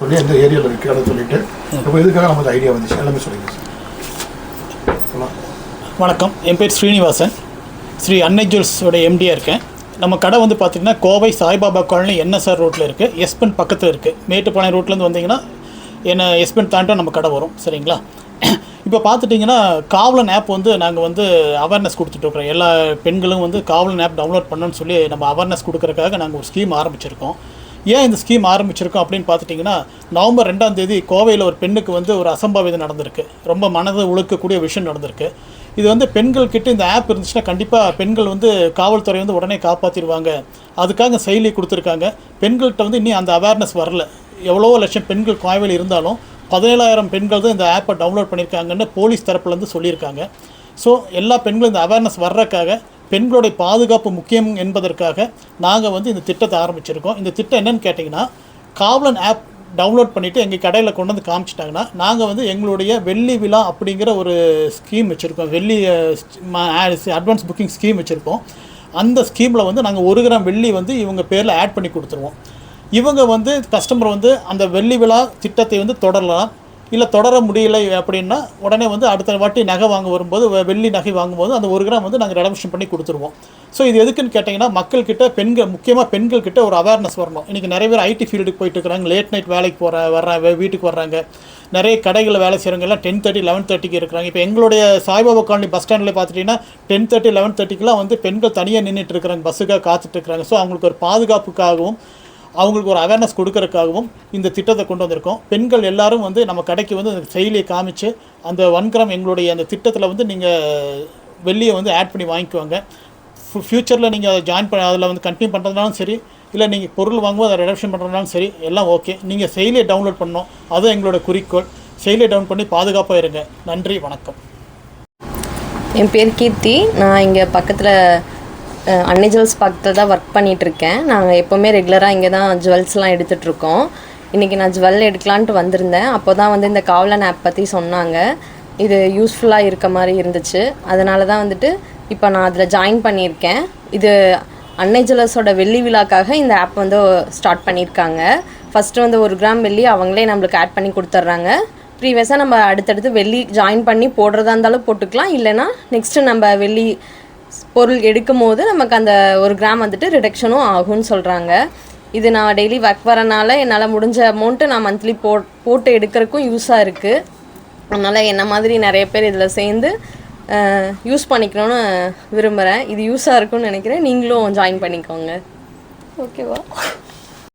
சொல்லி எந்த ஏரியாவில் இருக்கிறத சொல்லிட்டு இப்போ இதுக்காக நமக்கு ஐடியா வந்துச்சு? எல்லாமே சொல்லுங்க சார். வணக்கம். என் பேர் ஸ்ரீனிவாசன். ஸ்ரீ அன்னை ஜுவல்ஸோட எம்டியாக இருக்கேன். நம்ம கடை வந்து பார்த்திங்கன்னா கோவை சாய்பாபா காலனி என்எஸ்ஆர் ரோட்டில் இருக்குது எஸ்பென் பக்கத்தில் இருக்குது மேட்டுப்பாளையம் ரோட்லேருந்து வந்தீங்கன்னா என்ன எஸ்பென் தாண்டி நம்ம கடை வரும். சரிங்களா? இப்போ பார்த்துட்டிங்கன்னா காவலன் ஆப் வந்து நாங்கள் வந்து அவேர்னஸ் கொடுத்துட்ருக்குறோம் எல்லா பெண்களும் வந்து காவலன் ஆப் டவுன்லோட் பண்ணணும்னு சொல்லி நம்ம அவேர்னஸ் கொடுக்குறதுக்காக நாங்கள் ஒரு ஸ்கீம் ஆரம்பிச்சிருக்கோம். ஏன் இந்த ஸ்கீம் ஆரம்பிச்சிருக்கோம் அப்படின்னு பார்த்துட்டிங்கன்னா நவம்பர் ரெண்டாம் தேதி கோவையில் ஒரு பெண்ணுக்கு வந்து ஒரு அசம்பாவிதம் நடந்திருக்கு. ரொம்ப மனதை உழுக்கக்கூடிய விஷயம் நடந்திருக்கு. இது வந்து பெண்கள் கிட்ட இந்த ஆப் இருந்துச்சுன்னா கண்டிப்பாக பெண்கள் வந்து காவல்துறை வந்து உடனே காப்பாற்றிடுவாங்க அதுக்காக செயலி கொடுத்துருக்காங்க. பெண்கள்கிட்ட வந்து இன்னும் அந்த அவேர்னஸ் வரல. எவ்வளவோ லட்சம் பெண்கள் கோவையில் இருந்தாலும் பதினேழாயிரம் பெண்கள் தான் இந்த ஆப்பை டவுன்லோட் பண்ணியிருக்காங்கன்னு போலீஸ் தரப்புலேருந்து சொல்லியிருக்காங்க. ஸோ எல்லா பெண்களும் இந்த அவேர்னஸ் வர்றதுக்காக பெண்களுடைய பாதுகாப்பு முக்கியம் என்பதற்காக நாங்கள் வந்து இந்த திட்டத்தை ஆரம்பிச்சிருக்கோம். இந்த திட்டம் என்னன்னு கேட்டிங்கன்னா காவலன் ஆப் டவுன்லோட் பண்ணிவிட்டு எங்கள் கடையில் கொண்டு வந்து காமிச்சிட்டாங்கன்னா நாங்கள் வந்து எங்களுடைய வெள்ளி விழா அப்படிங்கிற ஒரு ஸ்கீம் வச்சுருக்கோம். வெள்ளி அட்வான்ஸ் புக்கிங் ஸ்கீம் வச்சுருக்கோம் அந்த ஸ்கீமில் வந்து நாங்கள் ஒரு கிராம் வெள்ளி வந்து இவங்க பேரில் ஆட் பண்ணி கொடுத்துருவோம். இவங்க வந்து கஸ்டமர் வந்து அந்த வெள்ளி விழா திட்டத்தை வந்து தொடரலாம். இல்லை தொடர முடியலை அப்படின்னா உடனே வந்து அடுத்த வாட்டி நகை வாங்க வரும்போது வெள்ளி நகை வாங்கும்போது அந்த ஒரு கிராம் வந்து நாங்கள் ரெடமிஷன் பண்ணி கொடுத்துருவோம். ஸோ இது எதுக்குன்னு கேட்டிங்கன்னா மக்கள்கிட்ட பெண்கள் முக்கியமாக பெண்கள் கிட்ட ஒரு அவேர்னஸ் வரணும். இன்றைக்கி நிறைய பேர் ஐடி ஃபீல்டுக்கு போயிட்டு இருக்கிறாங்க. லேட் நைட் வேலைக்கு போகிற வர்ற வீட்டுக்கு வர்றாங்க. நிறைய கடைகளில் வேலை செய்கிறவங்கெல்லாம் டென் தேர்ட்டி லெவன் தேர்ட்டிக்கு இருக்கிறாங்க. இப்போ எங்களுடைய சாய்பாபா காலனி பஸ் ஸ்டாண்டில் பார்த்துட்டிங்கன்னா டென் தேர்ட்டி லெவன் தேர்ட்டிக்கெலாம் வந்து பெண்கள் தனியாக நின்றுட்டு இருக்கிறாங்க. பஸ்ஸுக்காக காத்துட்டு இருக்கிறாங்க. ஸோ அவங்களுக்கு ஒரு பாதுகாப்புக்காகவும் அவங்களுக்கு ஒரு அவேர்னஸ் கொடுக்கறதுக்காகவும் இந்த திட்டத்தை கொண்டு வந்திருக்கோம். பெண்கள் எல்லாரும் வந்து நம்ம கடைக்கு வந்து அந்த செயலியை காமிச்சு அந்த வன்கரம் எங்களுடைய அந்த திட்டத்தில் வந்து நீங்கள் வெள்ளியை வந்து ஆட் பண்ணி வாங்கிக்குவாங்க ஃப்யூச்சரில் நீங்கள் அதை ஜாயின் பண்ண அதில் வந்து கண்டினியூ பண்ணுறதுனாலும் சரி இல்லை நீங்கள் பொருள் வாங்குவோம் அதை ரிடக்ஷன் பண்ணுறதுனாலும் சரி எல்லாம் ஓகே நீங்கள் செயலியை டவுன்லோட் பண்ணணும். அதுவும் எங்களோட குறிக்கோள். செயலியை டவுன் பண்ணி பாதுகாப்பாக இருங்க. நன்றி வணக்கம். என் பேர் கீர்த்தி. நான் இங்கே பக்கத்தில் அன்னை ஜுவல்ஸ் பக்கத்தில் தான் ஒர்க் பண்ணிகிட்ருக்கேன் நாங்கள் எப்போவுமே ரெகுலராக இங்கே தான் ஜுவல்ஸ்லாம் எடுத்துகிட்ருக்கோம் இன்றைக்கி நான் ஜுவல் எடுக்கலான்ட்டு வந்திருந்தேன். அப்போ தான் வந்து இந்த காவலன் ஆப் பற்றி சொன்னாங்க. இது யூஸ்ஃபுல்லாக இருக்க மாதிரி இருந்துச்சு. அதனால தான் வந்துட்டு இப்போ நான் அதில் ஜாயின் பண்ணியிருக்கேன். இது அன்னை ஜுவல்லர்ஸோட வெள்ளி விழாக்காக இந்த ஆப் வந்து ஸ்டார்ட் பண்ணியிருக்காங்க. ஃபஸ்ட்டு வந்து ஒரு கிராம் வெள்ளி அவங்களே நம்மளுக்கு ஆட் பண்ணி கொடுத்துட்றாங்க. ப்ரீவியஸாக நம்ம அடுத்தடுத்து வெள்ளி ஜாயின் பண்ணி போடுறதா இருந்தாலும் போட்டுக்கலாம். இல்லைன்னா நெக்ஸ்ட்டு நம்ம வெள்ளி பொருள் எடுக்கும் போது நமக்கு அந்த ஒரு கிராம் வந்துட்டு ரிடக்ஷனும் ஆகும்னு சொல்கிறாங்க இது நான் டெய்லி ஒர்க் வரனால என்னால் முடிஞ்ச அமௌண்ட்டு நான் மந்த்லி போ போட்டு எடுக்கிறதுக்கும் யூஸாக இருக்குது அதனால் என்ன மாதிரி நிறைய பேர் இதில் சேர்ந்து யூஸ் பண்ணிக்கணும்னு விரும்புகிறேன் இது யூஸாக இருக்கும்னு நினைக்கிறேன். நீங்களும் ஜாயின் பண்ணிக்கோங்க. ஓகேவா